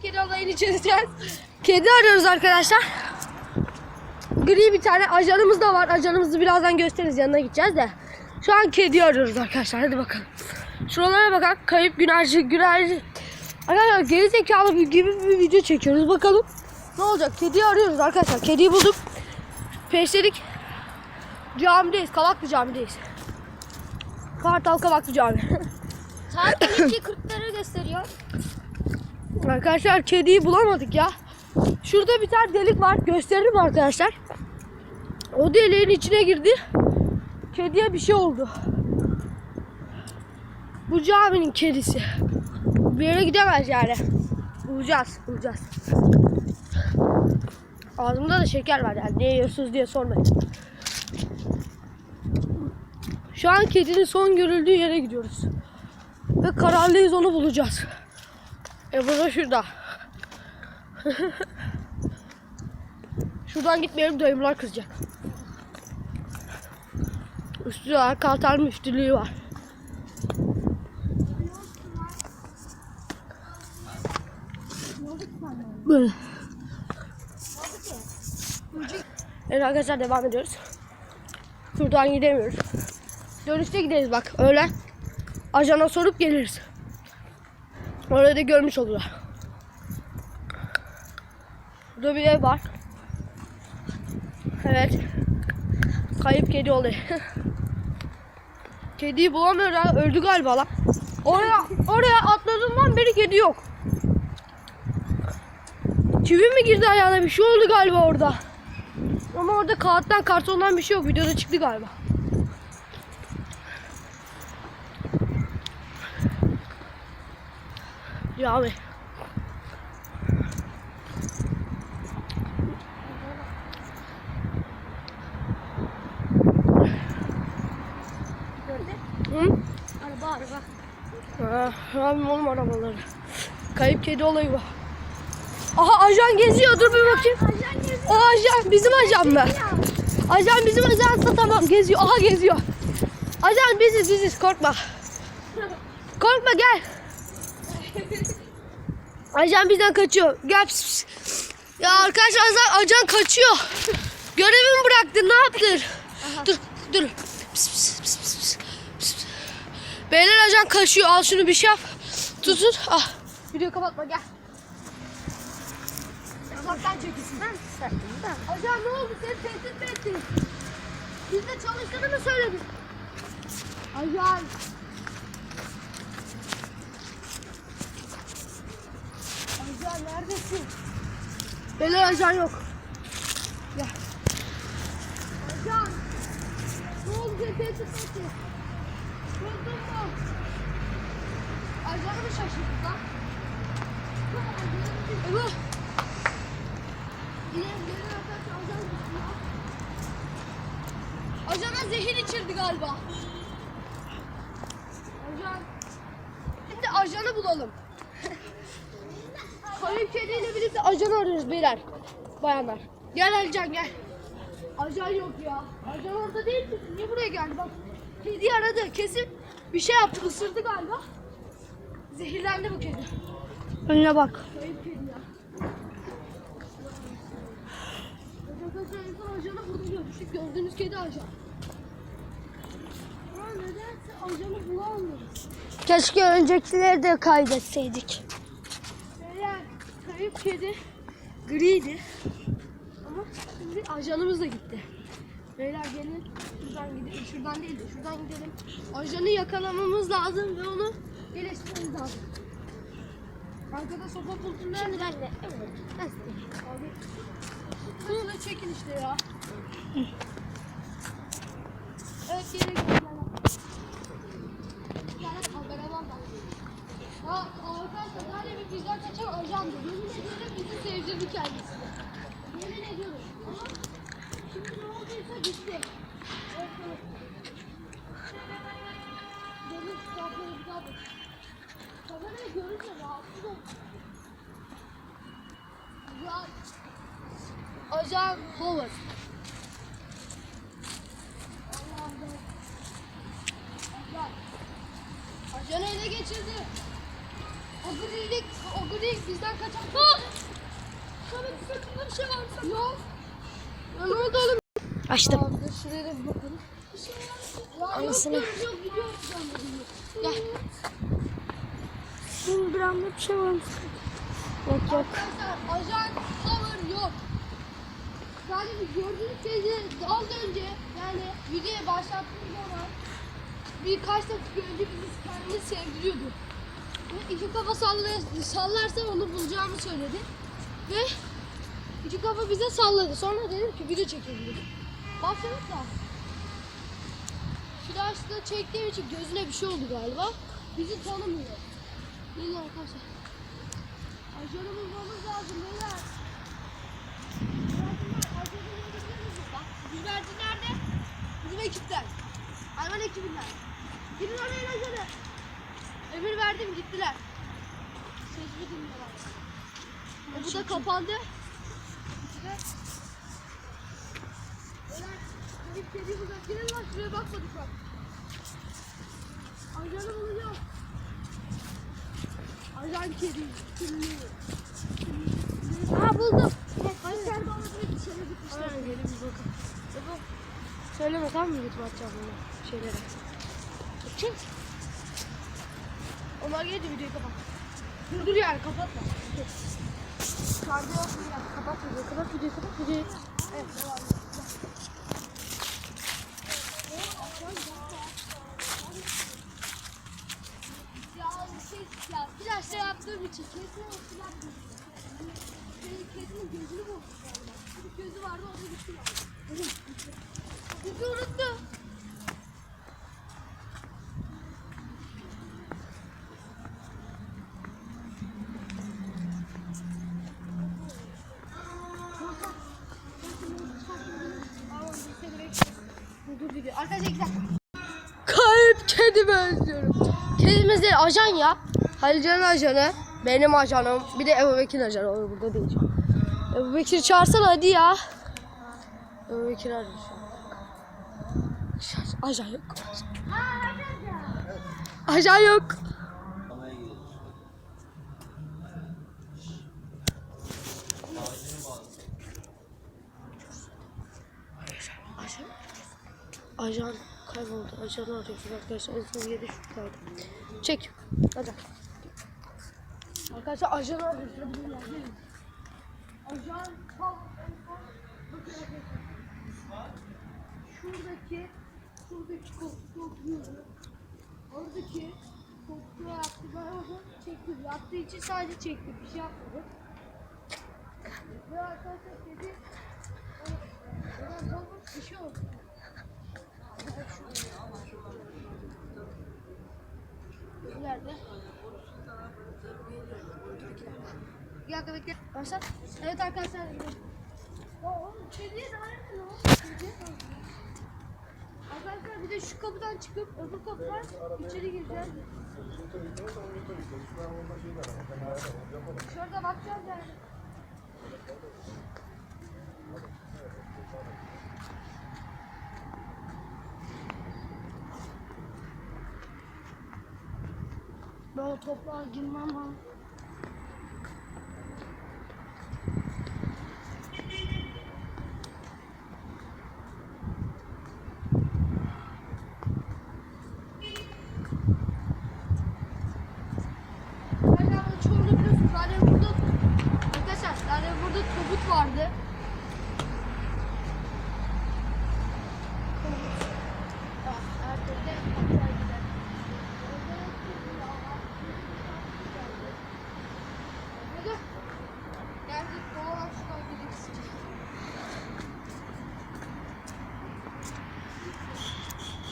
Kedi olayını çözeceğiz. Kedi arıyoruz arkadaşlar. Gri bir tane ajanımız da var. Ajanımızı birazdan gösteririz. Yanına gideceğiz de. Şu an kedi arıyoruz arkadaşlar. Hadi bakalım. Şuralara bakın. Kayıp günerci, günerci. Arkadaşlar geri zekalı gibi bir video çekiyoruz. Bakalım ne olacak. Kediyi arıyoruz arkadaşlar. Kediyi bulduk. Peşledik. Camideyiz. Kavaklı camideyiz. Kartal Kavaklı Cami. Saat 12.40'ları gösteriyor. Arkadaşlar kediyi bulamadık ya. Şurada bir tane delik var. Gösteririm arkadaşlar. O deliğin içine girdi. Kediye bir şey oldu. Bu caminin kedisi. Bir yere gidemez yani. Bulacağız, bulacağız. Ağzımda da şeker var yani. Ne yiyorsunuz diye sormayın. Şu an kedinin son görüldüğü yere gidiyoruz. Ve kararlıyız onu bulacağız. E bu da şurada. Şuradan gitmeyelim dayımlar kızacak. Üstü var, kaltar müftülüğü var. Böyle. Evet arkadaşlar devam ediyoruz. Şuradan gidemiyoruz. Dönüşte gideriz bak öyle. Ajana sorup geliriz. Orada da görmüş olurlar. Burada bir ev var. Evet. Kayıp kedi oluyor. Kediyi bulamıyor ha. Öldü galiba lan. Oraya, oraya atladığından beri kedi yok. Çivi mi girdi ayağına? Bir şey oldu galiba orada. Ama orada kağıttan kartondan bir şey yok. Videoda çıktı galiba. Cami. Hı? Araba araba. Ah, abim oğlum arabaları. Kayıp kedi olayı var. Aha ajan geziyor dur bir bakayım. Ajan geziyor. O ajan bizim ajan mı? Ajan bizim ajansa tamam geziyor. Aha geziyor. Ajan biziz biziz korkma. Korkma gel. Ajan bizden kaçıyor. Gel. Ya arkadaşlar ajan, kaçıyor. Görevimi bıraktı ne yaptın? Dur dur. Pis, pis, pis, pis, pis. Beyler ajan kaçıyor. Al şunu bir şey yap. Tut tut. Ah. Videoyu kapatma gel. Uzaktan çekilsin. Ben sattım da. Ajan ne oldu? Seni tehdit mi etti? Bizde çalıştığını mı söyledin? Ajan. Ajan neredesin? Beyler ajan yok. Gel. Ajan. Ne oldu? Mi etti? Buldun mu? Ajanı mı şaşırdın lan? Ebu. Ajana zehir içirdi galiba. Ajan. Şimdi ajanı bulalım. Kayıp kediyle birlikte ajanı arıyoruz beyler. Bayanlar. Gel Alican gel. Ajan yok ya. Ajan orada değil mi? Niye buraya geldi bak. Kedi aradı. Kesin bir şey yaptı. ısırdı galiba. Zehirlendi bu kedi. Önüne bak. Kayıp kedi ya. Arkadaşlar insan ajanı burada görmüştük. Gördüğünüz kedi ajan. Ama nedense ajanı bulamıyoruz. Keşke öncekileri de kaydetseydik. Kedi griydi. Ama şimdi ajanımız da gitti. Beyler gelin şuradan gidelim. Şuradan değil de şuradan gidelim. Ajanı yakalamamız lazım ve onu geliştirmemiz lazım. Arkada sopa pultun nerede? Şimdi ben de evet. Nasıl? Abi. Hızlı çekin işte ya. Evet geri gidelim. Bir tane kameraman var. Ya arkadaşlar hani bir ajandı. Yemin ediyorum bizi sevdirdi kendisi. Yemin ediyorum. Ama şimdi ne olduysa gitti. Gelin kapıyı bir bak. Kamerayı görünce rahatsız oldum. Ya Ajan Howard. Ajanı ele geçirdi. grilik, o grilik bizden kaçan. Ah! Samet sırtında bir şey var. Yok. Ya ne oldu oğlum? Açtım. Dur şuraya da bir bakalım. Ya Anasını. Yok, yok, yok, gidiyoruz gidiyoruz. Gel. Bunun bir anda bir şey var mı? Yok yok. Arkadaşlar ajan cover yok. Sadece gördüğünüz şeyde az önce yani videoya başlattığım zaman birkaç dakika önce bizi kendini sevdiriyordu. İki kafa sallay- sallarsa onu bulacağımı söyledi. Ve iki kafa bize salladı. Sonra dedim ki video çekelim. Başladık da. Flaşla çektiğim için gözüne bir şey oldu galiba. Bizi tanımıyor. Gelin arkadaşlar. Ajanı bulmamız lazım beyler. Güvercin nerede? Bizim ekipten. Hayvan ekibinden. Gidin oraya ajanı. Emir verdim gittiler. Sözümü dinliyorlar. E, bu da kapandı. Benim kediyi burada. Gelin lan şuraya bakmadık bak. Ajanı bulacağım. Ajan kedi. Kimliği. Aa buldum. Hayır. Sen bana bir gitmişler. Aynen bir bakalım. Söyleme tamam mı YouTube atacağım bunu şeylere. Kim? Onlar gelince videoyu kapat. Dur dur yani kapatma. Yok yani. Kapat videoyu, kapat videoyu, kapat videoyu. Evet devam et. Ya bir şey ya flaşla yaptığım için kesin Benim kedinin gözünü bozmuş galiba. Bir gözü vardı orada gitti. Bizi unuttu. Kedimiz değil ajan ya. Halilcan'ın ajanı. Benim ajanım. Bir de Ebu Bekir'in ajanı. O burada değil. Ebu Bekir'i çağırsana hadi ya. Ebu Bekir arıyor Ajan yok. Ajan yok. Ajan. Ajan kayboldu. Ajanı arıyoruz arkadaşlar. En son yedi şuradaydı. Çek. Hadi. Arkadaşlar gelin, gelin. Ajan tam en son bakın arkadaşlar. Şuradaki şuradaki koltuğu oturuyordu. Oradaki koltuğa yattı. Ben orada çektim. Yattığı için sadece çektim. Bir şey yapmadım. Ve arkadaşlar dedi kalmış bir şey oldu. Nerede? Bir dakika bekle. Başlat. Evet arkadaşlar. Arkadaşlar bir de şu kapıdan çıkıp öbür kapıdan içeri gireceğiz. Şurada bakacağız yani. O toprağa girmem ha. Çoğunu biliyorsunuz. Zaten burada arkadaşlar zaten burada tabut vardı. Tabut. Ya, erkekte kapıya gider. Hadi. Geldik. Doğal şuradan gidelim. Ya gri kediye ne oldu? Daha bizim siyah kediyi gördük ya.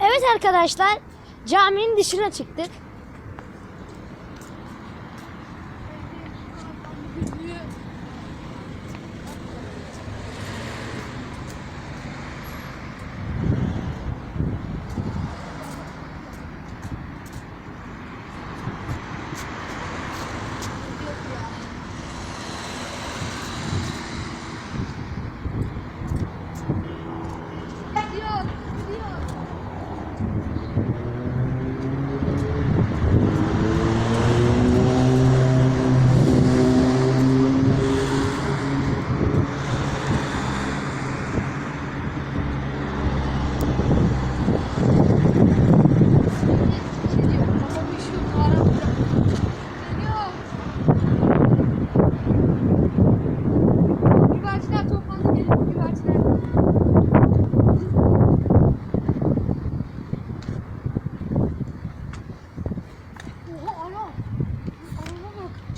Evet arkadaşlar. Caminin dışına çıktık. Gidiyor, gidiyor.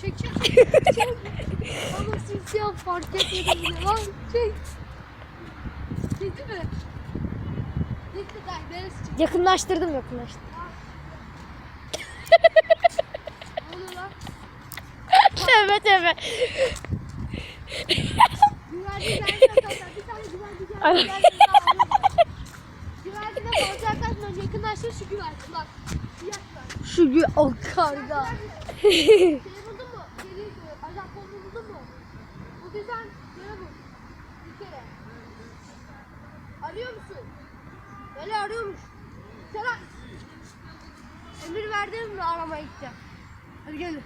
Çek çek çek. çek. Ama simsiyah fark etmedi bile lan. Çek. Kedi mi? Gitti gay. Neresi çıktı? Yakınlaştırdım yakınlaştırdım. Tövbe tövbe. Güvercine. Yakınlaştır şu güvercin. Bak. Şu gü o karga. Şeyi buldun mu? Geri ajan kolunu buldun mu? Bulduysan geri bul. Bir kere. Arıyor musun? Böyle arıyormuş. Selam. Emir verdim mi aramaya gideceğim. Hadi gelin.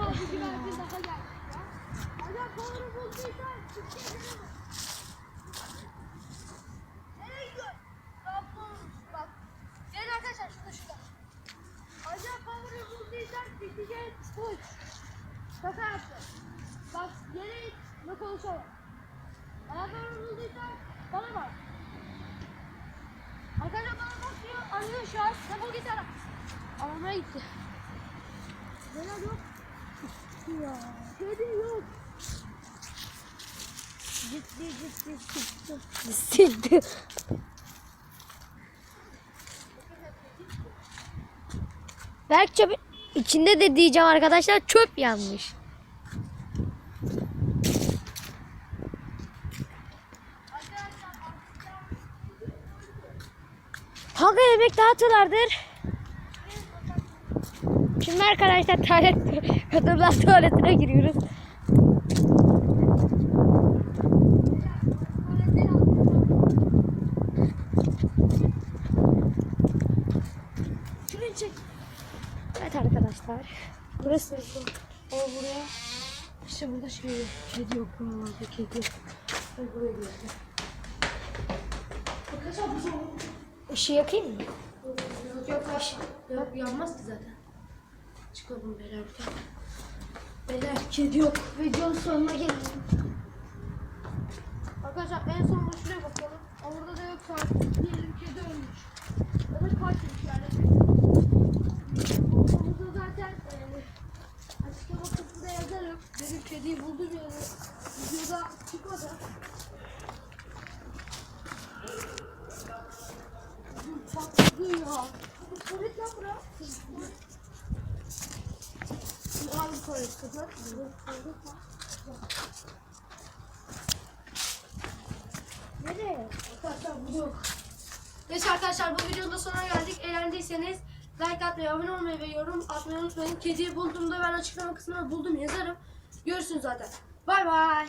Aha bir güvercin daha geldi. ya. Ajan kolunu bulduysan çık geri bul. Nereye? Kapılmış bak. Gelin arkadaşlar şurada şurada. Acaba power'ı bulduysan bitecek uç. Şaka yaptım. Bak yere ve konuşalım. Ayaklarını bulduysan bana bak. Arkadaşlar bana bakıyor. Arıyor şu an. Defol git ara. Aramaya gitti. Neler yok? Ya. Kedi yok. Ciddi ciddi ciddi. Sildi. Berk çöp içinde de diyeceğim arkadaşlar çöp yanmış. Halka yemek dağıtıyorlardır. Şimdi arkadaşlar tuvalet, kadınlar tuvaletine giriyoruz. Evet arkadaşlar. Burası O buraya. İşte burada şey yok. Kedi yok buralarda kedi buraya gidiyorum. Arkadaşlar bu soğuk. Işığı yakayım mı? Yok yok yanmaz ki zaten. Çıkalım beyler buradan. Beyler kedi yok. Videonun sonuna gelelim. Arkadaşlar en son şuraya bakalım. Orada da yok saat. Diyelim kedi ölmüş. Ya da kaçmış yani. Burada zaten e, açıklama kısmında yazarım. Benim kediyi buldum yani. Videoda çıkmadı. Dur, Patladı ya. Bu tuvalet lan bura. Bu hangi tuvalet kızlar? Bu tuvalet lan. Nereye? Arkadaşlar bu yok. Neyse arkadaşlar bu videonun da sonuna geldik. Eğlendiyseniz like atmayı, abone olmayı ve yorum atmayı unutmayın. Kediyi bulduğumda ben açıklama kısmına buldum yazarım. Görürsünüz zaten. Bay bay.